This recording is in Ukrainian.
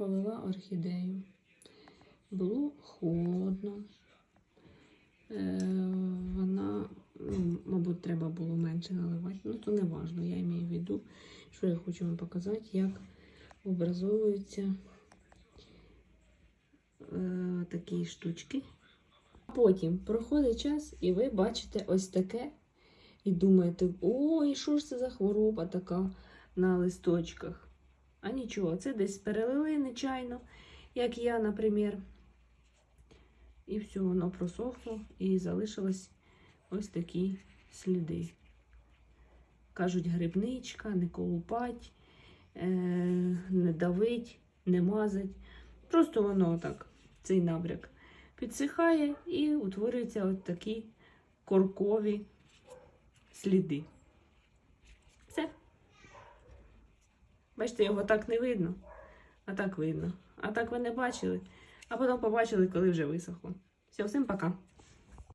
полила орхідею. Було холодно. Е, вона, ну, мабуть, треба було менше наливати. Ну, то не важливо. Я маю в виду, що я хочу вам показати, як образовуються е, такі штучки. Потім проходить час, і ви бачите ось таке. І думаєте, ой, що ж це за хвороба така на листочках? А нічого, це десь перелили нечайно, як я, наприклад. І все, воно просохло і залишилось ось такі сліди. Кажуть, грибничка, не колупать, е, не давить, не мазать. Просто воно так, цей набряк, підсихає і утворюються от такі коркові сліди. Все. Бачите, його так не видно, а так видно. А так ви не бачили, а потім побачили, коли вже висохло. Все, всім пока.